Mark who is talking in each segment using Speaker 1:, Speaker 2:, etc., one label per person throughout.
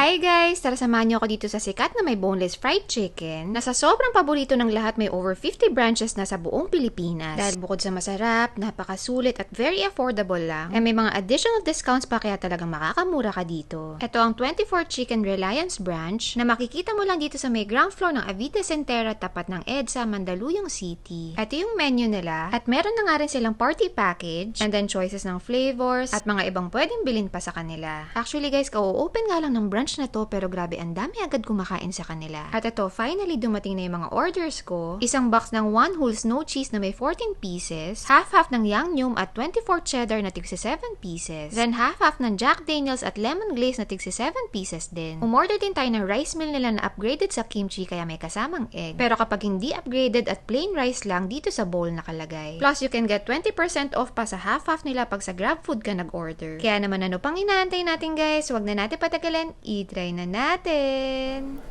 Speaker 1: Hi guys! Tara samahan niyo ako dito sa sikat na may boneless fried chicken na sa sobrang paborito ng lahat may over 50 branches na sa buong Pilipinas. Dahil bukod sa masarap, napakasulit at very affordable lang, ay may mga additional discounts pa kaya talagang makakamura ka dito. Ito ang 24 Chicken Reliance branch na makikita mo lang dito sa may ground floor ng Avite Centera tapat ng EDSA, Mandaluyong City. Ito yung menu nila at meron na nga rin silang party package and then choices ng flavors at mga ibang pwedeng bilhin pa sa kanila. Actually guys, ka-open nga lang ng branch na to pero grabe ang dami agad kumakain sa kanila. At ito, finally dumating na yung mga orders ko. Isang box ng one whole snow cheese na may 14 pieces, half-half ng Yum at 24 cheddar na tigsi 7 pieces, then half-half ng Jack Daniels at lemon glaze na tigsi 7 pieces din. Umorder din tayo ng rice meal nila na upgraded sa kimchi kaya may kasamang egg. Pero kapag hindi upgraded at plain rice lang, dito sa bowl nakalagay. Plus, you can get 20% off pa sa half-half nila pag sa GrabFood ka nag-order. Kaya naman ano pang inaantay natin guys, wag na natin patagalin, i-try na natin!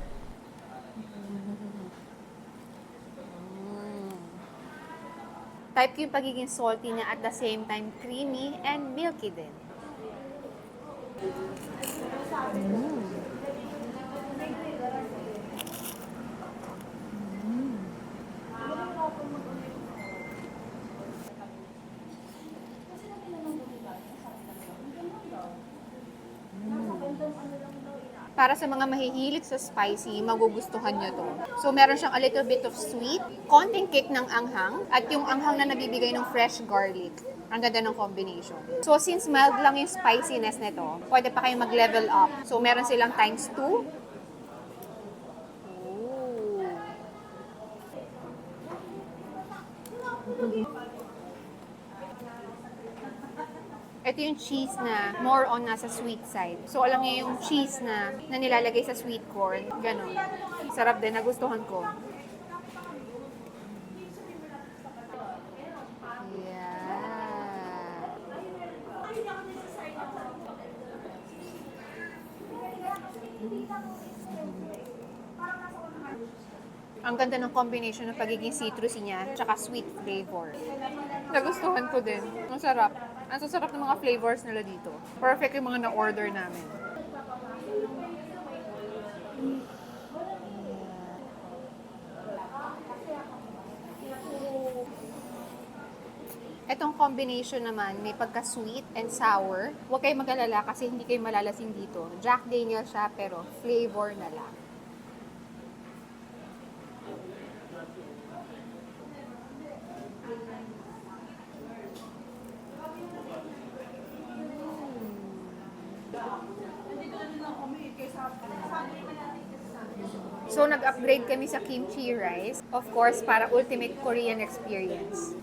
Speaker 2: Type yung pagiging salty niya at the same time creamy and milky din. Para sa mga mahihilig sa spicy, magugustuhan nyo to. So, meron siyang a little bit of sweet, konting kick ng anghang, at yung anghang na nabibigay ng fresh garlic. Ang ganda ng combination. So, since mild lang yung spiciness nito, pwede pa kayong mag-level up. So, meron silang times 2. Ooh. Ito yung cheese na more on nasa sweet side. So, alam niyo yung cheese na, na nilalagay sa sweet corn. Ganon. Sarap din. Nagustuhan ko. Yeah. Ang ganda ng combination ng pagiging citrusy niya tsaka sweet flavor. Nagustuhan ko din. Masarap. Ang sasarap ng mga flavors nila dito. Perfect yung mga na-order namin. Etong combination naman, may pagka-sweet and sour. Huwag kayo mag-alala kasi hindi kayo malalasing dito. Jack Daniel siya pero flavor na lang. So, nag-upgrade kami sa kimchi rice. Of course, para ultimate Korean experience.